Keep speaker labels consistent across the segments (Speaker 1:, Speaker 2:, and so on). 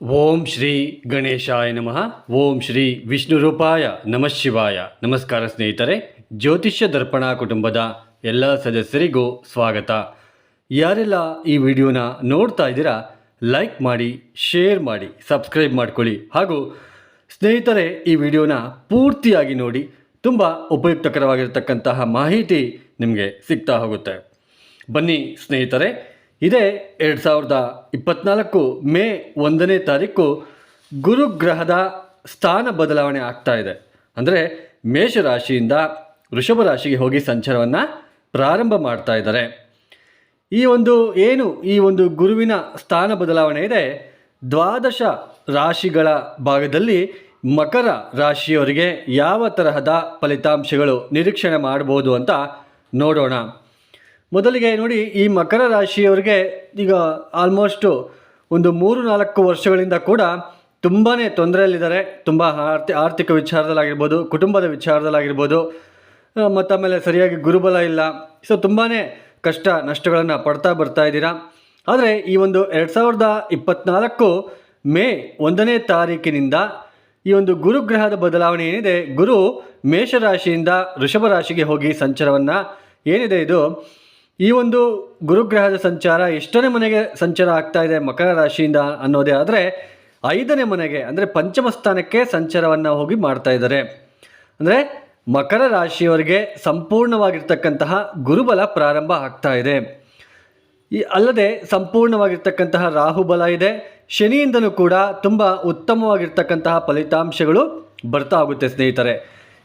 Speaker 1: ಓಂ ಶ್ರೀ ಗಣೇಶಾಯ ನಮಃ. ಓಂ ಶ್ರೀ ವಿಷ್ಣು ರೂಪಾಯ ನಮಃ ಶಿವಾಯ. ನಮಸ್ಕಾರ ಸ್ನೇಹಿತರೆ, ಜ್ಯೋತಿಷ್ಯ ದರ್ಪಣ ಕುಟುಂಬದ ಎಲ್ಲ ಸದಸ್ಯರಿಗೂ ಸ್ವಾಗತ. ಯಾರೆಲ್ಲ ಈ ವಿಡಿಯೋನ ನೋಡ್ತಾ ಇದ್ದೀರಾ, ಲೈಕ್ ಮಾಡಿ, ಶೇರ್ ಮಾಡಿ, ಸಬ್ಸ್ಕ್ರೈಬ್ ಮಾಡ್ಕೊಳ್ಳಿ. ಹಾಗೂ ಸ್ನೇಹಿತರೆ, ಈ ವಿಡಿಯೋನ ಪೂರ್ತಿಯಾಗಿ ನೋಡಿ, ತುಂಬ ಉಪಯುಕ್ತಕರವಾಗಿರತಕ್ಕಂತಹ ಮಾಹಿತಿ ನಿಮಗೆ ಸಿಗ್ತಾ ಹೋಗುತ್ತೆ. ಬನ್ನಿ ಸ್ನೇಹಿತರೆ ಇದೇ ಎರಡು ಸಾವಿರದ ಇಪ್ಪತ್ನಾಲ್ಕು ಮೇ ಒಂದನೇ ತಾರೀಕು ಗುರುಗ್ರಹದ ಸ್ಥಾನ ಬದಲಾವಣೆ ಆಗ್ತಾ ಇದೆ. ಅಂದರೆ ಮೇಷರಾಶಿಯಿಂದ ವೃಷಭ ರಾಶಿಗೆ ಹೋಗಿ ಸಂಚಾರವನ್ನು ಪ್ರಾರಂಭ ಮಾಡ್ತಾ ಇದ್ದಾರೆ. ಈ ಒಂದು ಏನು ಈ ಒಂದು ಗುರುವಿನ ಸ್ಥಾನ ಬದಲಾವಣೆ ಇದೆ? ದ್ವಾದಶ ರಾಶಿಗಳ ಭಾಗದಲ್ಲಿ ಮಕರ ರಾಶಿಯವರಿಗೆ ಯಾವ ತರಹದ ಫಲಿತಾಂಶಗಳು ನಿರೀಕ್ಷಣೆ ಮಾಡ್ಬೋದು ಅಂತ ನೋಡೋಣ. ಮೊದಲಿಗೆ ನೋಡಿ, ಈ ಮಕರ ರಾಶಿಯವರಿಗೆ ಈಗ ಆಲ್ಮೋಸ್ಟು ಒಂದು ಮೂರು ನಾಲ್ಕು ವರ್ಷಗಳಿಂದ ಕೂಡ ತುಂಬಾ ತೊಂದರೆಯಲ್ಲಿದ್ದಾರೆ. ತುಂಬ ಆರ್ಥಿ, ಆರ್ಥಿಕ ವಿಚಾರದಲ್ಲಾಗಿರ್ಬೋದು, ಕುಟುಂಬದ ವಿಚಾರದಲ್ಲಾಗಿರ್ಬೋದು ಮತ್ತು ಆಮೇಲೆ ಸರಿಯಾಗಿ ಗುರುಬಲ ಇಲ್ಲ. ಸೊ ತುಂಬಾ ಕಷ್ಟ ನಷ್ಟಗಳನ್ನು ಪಡ್ತಾ ಬರ್ತಾ ಇದ್ದೀರಾ. ಆದರೆ ಈ ಒಂದು ಎರಡು ಸಾವಿರದ ಇಪ್ಪತ್ತ್ನಾಲ್ಕು ಮೇ ಒಂದನೇ ತಾರೀಕಿನಿಂದ ಈ ಒಂದು ಗುರುಗ್ರಹದ ಬದಲಾವಣೆ ಏನಿದೆ, ಗುರು ಮೇಷರಾಶಿಯಿಂದ ವೃಷಭ ರಾಶಿಗೆ ಹೋಗಿ ಸಂಚಾರವನ್ನು ಏನಿದೆ ಇದು ಈ ಒಂದು ಗುರುಗ್ರಹದ ಸಂಚಾರ ಎಷ್ಟನೇ ಮನೆಗೆ ಸಂಚಾರ ಆಗ್ತಾ ಇದೆ ಮಕರ ರಾಶಿಯಿಂದ ಅನ್ನೋದೇ ಆದರೆ ಐದನೇ ಮನೆಗೆ, ಅಂದರೆ ಪಂಚಮ ಸ್ಥಾನಕ್ಕೆ ಸಂಚಾರವನ್ನು ಹೋಗಿ ಮಾಡ್ತಾ ಇದ್ದಾರೆ. ಅಂದರೆ ಮಕರ ರಾಶಿಯವರಿಗೆ ಸಂಪೂರ್ಣವಾಗಿರ್ತಕ್ಕಂತಹ ಗುರುಬಲ ಪ್ರಾರಂಭ ಆಗ್ತಾ ಇದೆ. ಈ ಅಲ್ಲದೆ ಸಂಪೂರ್ಣವಾಗಿರ್ತಕ್ಕಂತಹ ರಾಹುಬಲ ಇದೆ. ಶನಿಯಿಂದಲೂ ಕೂಡ ತುಂಬ ಉತ್ತಮವಾಗಿರ್ತಕ್ಕಂತಹ ಫಲಿತಾಂಶಗಳು ಬರ್ತಾ ಹೋಗುತ್ತೆ ಸ್ನೇಹಿತರೆ.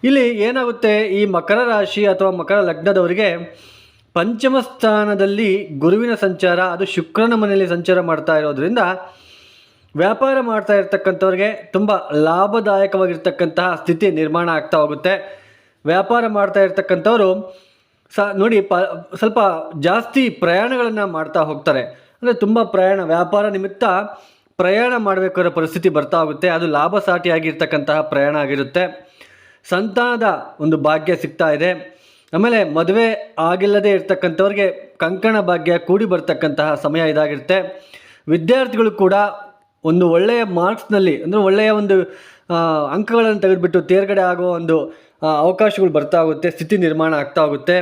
Speaker 1: ಇಲ್ಲಿ ಏನಾಗುತ್ತೆ ಈ ಮಕರ ರಾಶಿ ಅಥವಾ ಮಕರ ಲಗ್ನದವರಿಗೆ ಪಂಚಮ ಸ್ಥಾನದಲ್ಲಿ ಗುರುವಿನ ಸಂಚಾರ, ಅದು ಶುಕ್ರನ ಮನೆಯಲ್ಲಿ ಸಂಚಾರ ಮಾಡ್ತಾ ಇರೋದ್ರಿಂದ ವ್ಯಾಪಾರ ಮಾಡ್ತಾ ಇರ್ತಕ್ಕಂಥವ್ರಿಗೆ ತುಂಬ ಲಾಭದಾಯಕವಾಗಿರ್ತಕ್ಕಂತಹ ಸ್ಥಿತಿ ನಿರ್ಮಾಣ ಆಗ್ತಾ ಹೋಗುತ್ತೆ. ವ್ಯಾಪಾರ ಮಾಡ್ತಾ ಇರ್ತಕ್ಕಂಥವ್ರು ಸ, ನೋಡಿ, ಪ, ಸ್ವಲ್ಪ ಜಾಸ್ತಿ ಪ್ರಯಾಣಗಳನ್ನು ಮಾಡ್ತಾ ಹೋಗ್ತಾರೆ. ಅಂದರೆ ತುಂಬ ಪ್ರಯಾಣ, ವ್ಯಾಪಾರ ನಿಮಿತ್ತ ಪ್ರಯಾಣ ಮಾಡಬೇಕಾದ ಪರಿಸ್ಥಿತಿ ಬರ್ತಾ ಹೋಗುತ್ತೆ. ಅದು ಲಾಭಸಾಟಿಯಾಗಿರ್ತಕ್ಕಂತಹ ಪ್ರಯಾಣ ಆಗಿರುತ್ತೆ. ಸಂತಾನದ ಒಂದು ಭಾಗ್ಯ ಸಿಗ್ತಾ ಇದೆ. ಆಮೇಲೆ ಮದುವೆ ಆಗಿಲ್ಲದೆ ಇರ್ತಕ್ಕಂಥವ್ರಿಗೆ ಕಂಕಣ ಭಾಗ್ಯ ಕೂಡಿ ಬರ್ತಕ್ಕಂತಹ ಸಮಯ ಇದಾಗಿರುತ್ತೆ. ವಿದ್ಯಾರ್ಥಿಗಳು ಕೂಡ ಒಂದು ಒಳ್ಳೆಯ ಮಾರ್ಕ್ಸ್ನಲ್ಲಿ ಅಂದರೆ ಒಳ್ಳೆಯ ಒಂದು ಅಂಕಗಳನ್ನು ತೆಗೆದುಬಿಟ್ಟು ತೇರ್ಗಡೆ ಆಗೋ ಒಂದು ಅವಕಾಶಗಳು ಬರ್ತಾ ಹೋಗುತ್ತೆ, ಸ್ಥಿತಿ ನಿರ್ಮಾಣ ಆಗ್ತಾ ಹೋಗುತ್ತೆ.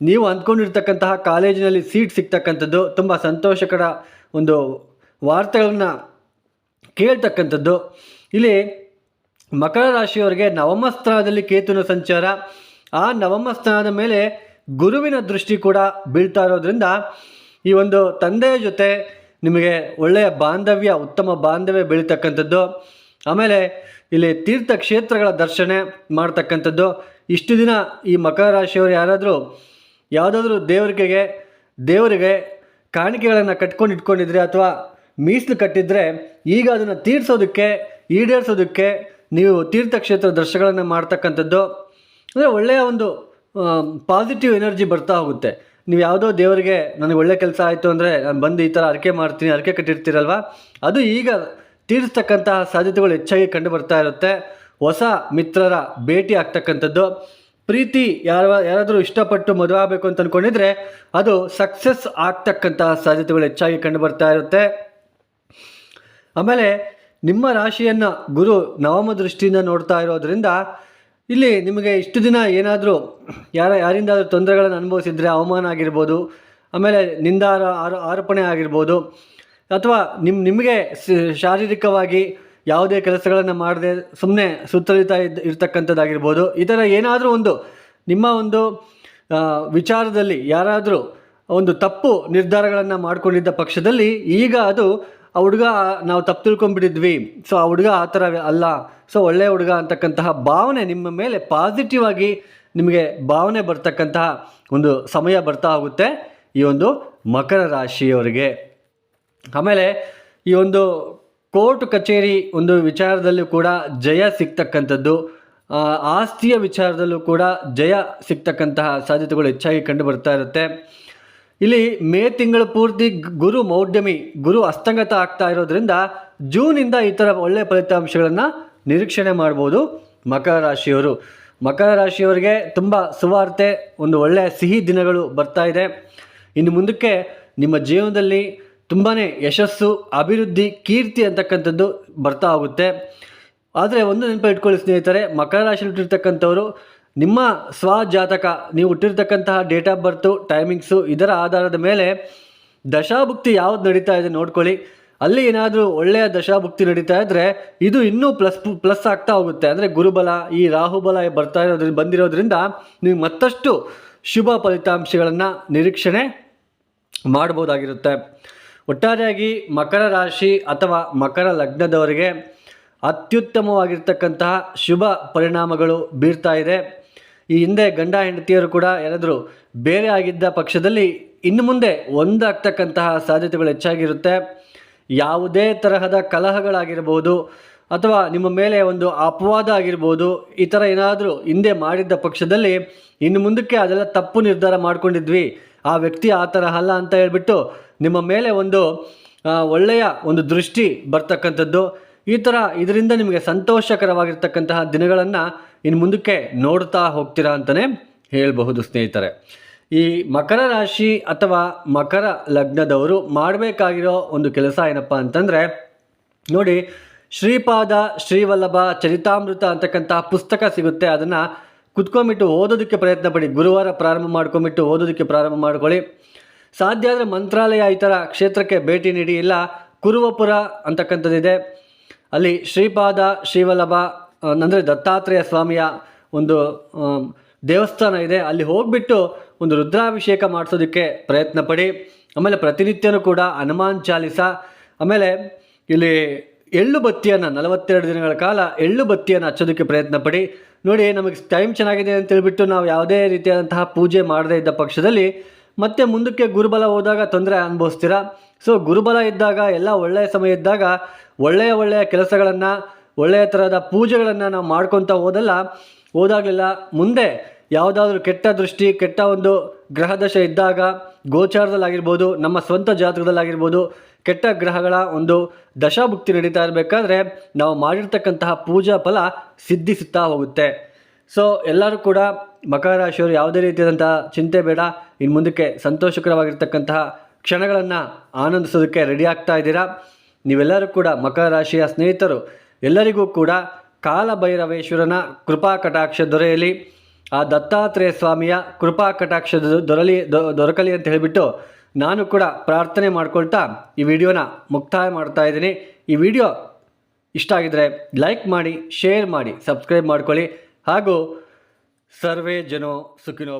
Speaker 1: ನೀವು ಅಂದ್ಕೊಂಡಿರ್ತಕ್ಕಂತಹ ಕಾಲೇಜಿನಲ್ಲಿ ಸೀಟ್ ಸಿಗ್ತಕ್ಕಂಥದ್ದು ತುಂಬ ಸಂತೋಷಕರ ಒಂದು ವಾರ್ತೆಗಳನ್ನು ಕೇಳ್ತಕ್ಕಂಥದ್ದು. ಇಲ್ಲಿ ಮಕರ ರಾಶಿಯವರಿಗೆ ನವಮ ಸ್ಥಾನದಲ್ಲಿ ಕೇತುವಿನ ಸಂಚಾರ ಆ ನವಮ ಸ್ಥಾನದ ಮೇಲೆ ಗುರುವಿನ ದೃಷ್ಟಿ ಕೂಡ ಬೀಳ್ತಾ ಇರೋದ್ರಿಂದ ಈ ಒಂದು ತಂದೆಯ ಜೊತೆ ನಿಮಗೆ ಒಳ್ಳೆಯ ಬಾಂಧವ್ಯ, ಉತ್ತಮ ಬಾಂಧವ್ಯ ಬೆಳೀತಕ್ಕಂಥದ್ದು. ಆಮೇಲೆ ಇಲ್ಲಿ ತೀರ್ಥಕ್ಷೇತ್ರಗಳ ದರ್ಶನ ಮಾಡ್ತಕ್ಕಂಥದ್ದು. ಇಷ್ಟು ದಿನ ಈ ಮಕರ ರಾಶಿಯವರು ಯಾರಾದರೂ ಯಾವುದಾದ್ರೂ ದೇವರಿಗೆ ದೇವರಿಗೆ ಕಾಣಿಕೆಗಳನ್ನು ಕಟ್ಕೊಂಡು ಇಟ್ಕೊಂಡಿದ್ರೆ ಅಥವಾ ಮೀಸಲು ಕಟ್ಟಿದ್ರೆ ಈಗ ಅದನ್ನು ತೀರ್ಸೋದಕ್ಕೆ, ಈಡೇರಿಸೋದಕ್ಕೆ ನೀವು ತೀರ್ಥಕ್ಷೇತ್ರ ದರ್ಶನಗಳನ್ನು ಮಾಡ್ತಕ್ಕಂಥದ್ದು. ಅಂದರೆ ಒಳ್ಳೆಯ ಒಂದು ಪಾಸಿಟಿವ್ ಎನರ್ಜಿ ಬರ್ತಾ ಹೋಗುತ್ತೆ. ನೀವು ಯಾವುದೋ ದೇವರಿಗೆ, ನನಗೆ ಒಳ್ಳೆ ಕೆಲಸ ಆಯಿತು ಅಂದರೆ ನಾನು ಬಂದು ಈ ಥರ ಅರಕೆ ಮಾಡ್ತೀನಿ ಅರಕೆ ಕಟ್ಟಿರ್ತೀರಲ್ವ? ಅದು ಈಗ ತೀರಿಸ್ತಕ್ಕಂತಹ ಸಾಧ್ಯತೆಗಳು ಹೆಚ್ಚಾಗಿ ಕಂಡು ಬರ್ತಾ ಇರುತ್ತೆ. ಹೊಸ ಮಿತ್ರರ ಭೇಟಿ ಆಗ್ತಕ್ಕಂಥದ್ದು. ಪ್ರೀತಿ ಯಾರ ಯಾರಾದರೂ ಇಷ್ಟಪಟ್ಟು ಮದುವೆ ಆಗಬೇಕು ಅಂತ ಅಂದ್ಕೊಂಡಿದ್ರೆ ಅದು ಸಕ್ಸಸ್ ಆಗ್ತಕ್ಕಂತಹ ಸಾಧ್ಯತೆಗಳು ಹೆಚ್ಚಾಗಿ ಕಂಡು ಬರ್ತಾ ಇರುತ್ತೆ. ಆಮೇಲೆ ನಿಮ್ಮ ರಾಶಿಯನ್ನು ಗುರು ನವಮ ದೃಷ್ಟಿಯಿಂದ ನೋಡ್ತಾ ಇರೋದ್ರಿಂದ ಇಲ್ಲಿ ನಿಮಗೆ ಇಷ್ಟು ದಿನ ಏನಾದರೂ ಯಾರ ಯಾರಿಂದಾದರೂ ತೊಂದರೆಗಳನ್ನು ಅನುಭವಿಸಿದರೆ ಅವಮಾನ ಆಗಿರ್ಬೋದು, ಆಮೇಲೆ ಆರೋ, ಆರೋಪಣೆ ಆಗಿರ್ಬೋದು, ಅಥವಾ ನಿಮ್ಮ ನಿಮಗೆ ಶಾರೀರಿಕವಾಗಿ ಯಾವುದೇ ಕೆಲಸಗಳನ್ನು ಮಾಡದೆ ಸುಮ್ಮನೆ ಸುತ್ತಲಿತ ಇದ್ದ ಇರ್ತಕ್ಕಂಥದ್ದಾಗಿರ್ಬೋದು, ಈ ಥರ ಏನಾದರೂ ಒಂದು ನಿಮ್ಮ ಒಂದು ವಿಚಾರದಲ್ಲಿ ಯಾರಾದರೂ ಒಂದು ತಪ್ಪು ನಿರ್ಧಾರಗಳನ್ನು ಮಾಡಿಕೊಂಡಿದ್ದ ಪಕ್ಷದಲ್ಲಿ ಈಗ ಅದು ಆ ಹುಡುಗ ನಾವು ತಪ್ಪು ತಿಳ್ಕೊಂಡ್ಬಿಟ್ಟಿದ್ವಿ. ಸೊ ಆ ಹುಡುಗ ಆ ಥರ ಅಲ್ಲ. ಸೊ ಒಳ್ಳೆಯ ಹುಡುಗ ಅಂತಕ್ಕಂತಹ ಭಾವನೆ ನಿಮ್ಮ ಮೇಲೆ ಪಾಸಿಟಿವ್ ಆಗಿ ನಿಮಗೆ ಭಾವನೆ ಬರ್ತಕ್ಕಂತಹ ಒಂದು ಸಮಯ ಬರ್ತಾ ಹೋಗುತ್ತೆ ಈ ಒಂದು ಮಕರ ರಾಶಿಯವರಿಗೆ. ಆಮೇಲೆ ಈ ಒಂದು ಕೋರ್ಟ್ ಕಚೇರಿ ಒಂದು ವಿಚಾರದಲ್ಲೂ ಕೂಡ ಜಯ ಸಿಗ್ತಕ್ಕಂಥದ್ದು. ಆಸ್ತಿಯ ವಿಚಾರದಲ್ಲೂ ಕೂಡ ಜಯ ಸಿಗ್ತಕ್ಕಂತಹ ಸಾಧ್ಯತೆಗಳು ಹೆಚ್ಚಾಗಿ ಕಂಡು ಬರ್ತಾ ಇರುತ್ತೆ. ಇಲ್ಲಿ ಮೇ ತಿಂಗಳ ಪೂರ್ತಿ ಗುರು ಮೌಢ್ಯಮಿ, ಗುರು ಅಸ್ತಂಗತ ಆಗ್ತಾ ಇರೋದ್ರಿಂದ ಜೂನಿಂದ ಈ ಥರ ಒಳ್ಳೆಯ ಫಲಿತಾಂಶಗಳನ್ನು ನಿರೀಕ್ಷಣೆ ಮಾಡ್ಬೋದು ಮಕರ ರಾಶಿಯವರು. ಮಕರ ರಾಶಿಯವರಿಗೆ ತುಂಬ ಸುವಾರ್ತೆ, ಒಂದು ಒಳ್ಳೆಯ ಸಿಹಿ ದಿನಗಳು ಬರ್ತಾ ಇದೆ. ಇನ್ನು ಮುಂದಕ್ಕೆ ನಿಮ್ಮ ಜೀವನದಲ್ಲಿ ತುಂಬಾ ಯಶಸ್ಸು, ಅಭಿವೃದ್ಧಿ, ಕೀರ್ತಿ ಅಂತಕ್ಕಂಥದ್ದು ಬರ್ತಾ ಹೋಗುತ್ತೆ. ಆದರೆ ಒಂದು ನೆನಪು ಇಟ್ಕೊಳ್ಳಿ ಸ್ನೇಹಿತರೆ, ಮಕರ ರಾಶಿಯಲ್ಲಿ ಹುಟ್ಟಿರ್ತಕ್ಕಂಥವ್ರು ನಿಮ್ಮ ಸ್ವಜಾತಕ, ನೀವು ಹುಟ್ಟಿರ್ತಕ್ಕಂತಹ ಡೇಟ್ ಆಫ್ ಬರ್ತು ಟೈಮಿಂಗ್ಸು ಇದರ ಆಧಾರದ ಮೇಲೆ ದಶಾಭುಕ್ತಿ ಯಾವ್ದು ನಡೀತಾ ಇದೆ ನೋಡ್ಕೊಳ್ಳಿ. ಅಲ್ಲಿ ಏನಾದರೂ ಒಳ್ಳೆಯ ದಶಾಭುಕ್ತಿ ನಡೀತಾ ಇದ್ದರೆ ಇದು ಇನ್ನೂ ಪ್ಲಸ್ ಪ್ಲಸ್ ಆಗ್ತಾ ಹೋಗುತ್ತೆ. ಅಂದರೆ ಗುರುಬಲ, ಈ ರಾಹುಬಲ ಬರ್ತಾ ಇರೋದ್ರಿಂದ, ಬಂದಿರೋದ್ರಿಂದ ನೀವು ಮತ್ತಷ್ಟು ಶುಭ ಫಲಿತಾಂಶಗಳನ್ನು ನಿರೀಕ್ಷಣೆ ಮಾಡ್ಬೋದಾಗಿರುತ್ತೆ. ಒಟ್ಟಾರೆಯಾಗಿ ಮಕರ ರಾಶಿ ಅಥವಾ ಮಕರ ಲಗ್ನದವರಿಗೆ ಅತ್ಯುತ್ತಮವಾಗಿರ್ತಕ್ಕಂತಹ ಶುಭ ಪರಿಣಾಮಗಳು ಬೀರ್ತಾ ಇದೆ. ಈ ಹಿಂದೆ ಗಂಡ ಹೆಂಡತಿಯರು ಕೂಡ ಯಾರಾದರೂ ಬೇರೆ ಆಗಿದ್ದ ಪಕ್ಷದಲ್ಲಿ ಇನ್ನು ಮುಂದೆ ಒಂದಾಗ್ತಕ್ಕಂತಹ ಸಾಧ್ಯತೆಗಳು ಹೆಚ್ಚಾಗಿರುತ್ತೆ. ಯಾವುದೇ ತರಹದ ಕಲಹಗಳಾಗಿರ್ಬೋದು ಅಥವಾ ನಿಮ್ಮ ಮೇಲೆ ಒಂದು ಅಪವಾದ ಆಗಿರ್ಬೋದು, ಈ ಥರ ಏನಾದರೂ ಹಿಂದೆ ಮಾಡಿದ್ದ ಪಕ್ಷದಲ್ಲಿ ಇನ್ನು ಮುಂದಕ್ಕೆ ಅದೆಲ್ಲ ತಪ್ಪು ನಿರ್ಧಾರ ಮಾಡ್ಕೊಂಡಿದ್ವಿ, ಆ ವ್ಯಕ್ತಿ ಆ ಥರ ಅಲ್ಲ ಅಂತ ಹೇಳ್ಬಿಟ್ಟು ನಿಮ್ಮ ಮೇಲೆ ಒಂದು ಒಳ್ಳೆಯ ಒಂದು ದೃಷ್ಟಿ ಬರ್ತಕ್ಕಂಥದ್ದು. ಈ ಥರ ಇದರಿಂದ ನಿಮಗೆ ಸಂತೋಷಕರವಾಗಿರ್ತಕ್ಕಂತಹ ದಿನಗಳನ್ನು ಇನ್ನು ಮುಂದಕ್ಕೆ ನೋಡ್ತಾ ಹೋಗ್ತೀರಾ ಅಂತಲೇ ಹೇಳಬಹುದು ಸ್ನೇಹಿತರೆ. ಈ ಮಕರ ರಾಶಿ ಅಥವಾ ಮಕರ ಲಗ್ನದವರು ಮಾಡಬೇಕಾಗಿರೋ ಒಂದು ಕೆಲಸ ಏನಪ್ಪ ಅಂತಂದರೆ, ನೋಡಿ, ಶ್ರೀಪಾದ ಶ್ರೀವಲ್ಲಭ ಚರಿತಾಮೃತ ಅಂತಕ್ಕಂಥ ಪುಸ್ತಕ ಸಿಗುತ್ತೆ. ಅದನ್ನು ಕುತ್ಕೊಂಬಿಟ್ಟು ಓದೋದಕ್ಕೆ ಪ್ರಯತ್ನ ಪಡಿ. ಗುರುವಾರ ಪ್ರಾರಂಭ ಮಾಡ್ಕೊಂಬಿಟ್ಟು ಓದೋದಕ್ಕೆ ಪ್ರಾರಂಭ ಮಾಡ್ಕೊಳ್ಳಿ. ಸಾಧ್ಯ ಆದರೆ ಮಂತ್ರಾಲಯ ಈ ಥರ ಕ್ಷೇತ್ರಕ್ಕೆ ಭೇಟಿ ನೀಡಿ. ಇಲ್ಲ, ಕುರುವಪುರ ಅಂತಕ್ಕಂಥದ್ದಿದೆ. ಅಲ್ಲಿ ಶ್ರೀಪಾದ ಶ್ರೀವಲ್ಲಭ ಅಂದರೆ ದತ್ತಾತ್ರೇಯ ಸ್ವಾಮಿಯ ಒಂದು ದೇವಸ್ಥಾನ ಇದೆ. ಅಲ್ಲಿ ಹೋಗಿಬಿಟ್ಟು ಒಂದು ರುದ್ರಾಭಿಷೇಕ ಮಾಡಿಸೋದಕ್ಕೆ ಪ್ರಯತ್ನ ಪಡಿ. ಆಮೇಲೆ ಪ್ರತಿನಿತ್ಯನೂ ಕೂಡ ಹನುಮಾನ್ ಚಾಲಿಸ. ಆಮೇಲೆ ಇಲ್ಲಿ ಎಳ್ಳು ಬತ್ತಿಯನ್ನು, ನಲವತ್ತೆರಡು ದಿನಗಳ ಕಾಲ ಎಳ್ಳು ಬತ್ತಿಯನ್ನು ಹಚ್ಚೋದಕ್ಕೆ ಪ್ರಯತ್ನ ಪಡಿ. ನೋಡಿ, ನಮಗೆ ಟೈಮ್ ಚೆನ್ನಾಗಿದೆ ಅಂತ ಹೇಳಿಬಿಟ್ಟು ನಾವು ಯಾವುದೇ ರೀತಿಯಾದಂತಹ ಪೂಜೆ ಮಾಡದೇ ಇದ್ದ ಪಕ್ಷದಲ್ಲಿ ಮತ್ತೆ ಮುಂದಕ್ಕೆ ಗುರುಬಲ ಹೋದಾಗ ತೊಂದರೆ ಅನುಭವಿಸ್ತೀರಾ? ಸೊ ಗುರುಬಲ ಇದ್ದಾಗ, ಎಲ್ಲ ಒಳ್ಳೆಯ ಸಮಯ ಇದ್ದಾಗ ಒಳ್ಳೆಯ ಒಳ್ಳೆಯ ಕೆಲಸಗಳನ್ನು ಒಳ್ಳೆಯ ಥರದ ಪೂಜೆಗಳನ್ನು ನಾವು ಮಾಡ್ಕೊತ ಹೋದಲ್ಲ ಹೋದಾಗಲೆಲ್ಲ ಮುಂದೆ ಯಾವುದಾದ್ರೂ ಕೆಟ್ಟ ದೃಷ್ಟಿ, ಕೆಟ್ಟ ಒಂದು ಗ್ರಹದಶ ಇದ್ದಾಗ ಗೋಚಾರದಲ್ಲಾಗಿರ್ಬೋದು, ನಮ್ಮ ಸ್ವಂತ ಜಾತಕದಲ್ಲಾಗಿರ್ಬೋದು, ಕೆಟ್ಟ ಗ್ರಹಗಳ ಒಂದು ದಶಾಭುಕ್ತಿ ನಡೀತಾ ಇರಬೇಕಾದ್ರೆ ನಾವು ಮಾಡಿರ್ತಕ್ಕಂತಹ ಪೂಜಾ ಫಲ ಸಿದ್ಧಿಸುತ್ತಾ ಹೋಗುತ್ತೆ. ಸೊ ಎಲ್ಲರೂ ಕೂಡ ಮಕರ ರಾಶಿಯವರು ಯಾವುದೇ ರೀತಿಯಾದಂತಹ ಚಿಂತೆ ಬೇಡ, ಇನ್ನು ಮುಂದಕ್ಕೆ ಸಂತೋಷಕರವಾಗಿರ್ತಕ್ಕಂತಹ ಕ್ಷಣಗಳನ್ನು ಆನಂದಿಸೋದಕ್ಕೆ ರೆಡಿ ಆಗ್ತಾ ಇದ್ದೀರಾ? ನೀವೆಲ್ಲರೂ ಕೂಡ ಮಕರ ರಾಶಿಯ ಸ್ನೇಹಿತರು. ಎಲ್ಲರಿಗೂ ಕೂಡ ಕಾಲಭೈರವೇಶ್ವರನ ಕೃಪಾ ಕಟಾಕ್ಷ ದೊರೆಯಲಿ. ಆ ದತ್ತಾತ್ರೇಯ ಸ್ವಾಮಿಯ ಕೃಪಾ ಕಟಾಕ್ಷ ದೊರಲಿ ದೊರಕಲಿ ಅಂತ ಹೇಳಿಬಿಟ್ಟು ನಾನು ಕೂಡ ಪ್ರಾರ್ಥನೆ ಮಾಡ್ಕೊಳ್ತಾ ಈ ವಿಡಿಯೋನ ಮುಕ್ತಾಯ ಮಾಡ್ತಾ ಇದ್ದೀನಿ. ಈ ವಿಡಿಯೋ ಇಷ್ಟ ಆಗಿದ್ರೆ ಲೈಕ್ ಮಾಡಿ, ಶೇರ್ ಮಾಡಿ, ಸಬ್ಸ್ಕ್ರೈಬ್ ಮಾಡ್ಕೊಳ್ಳಿ. ಹಾಗೂ ಸರ್ವೇ ಜನೋ ಸುಖಿನೋ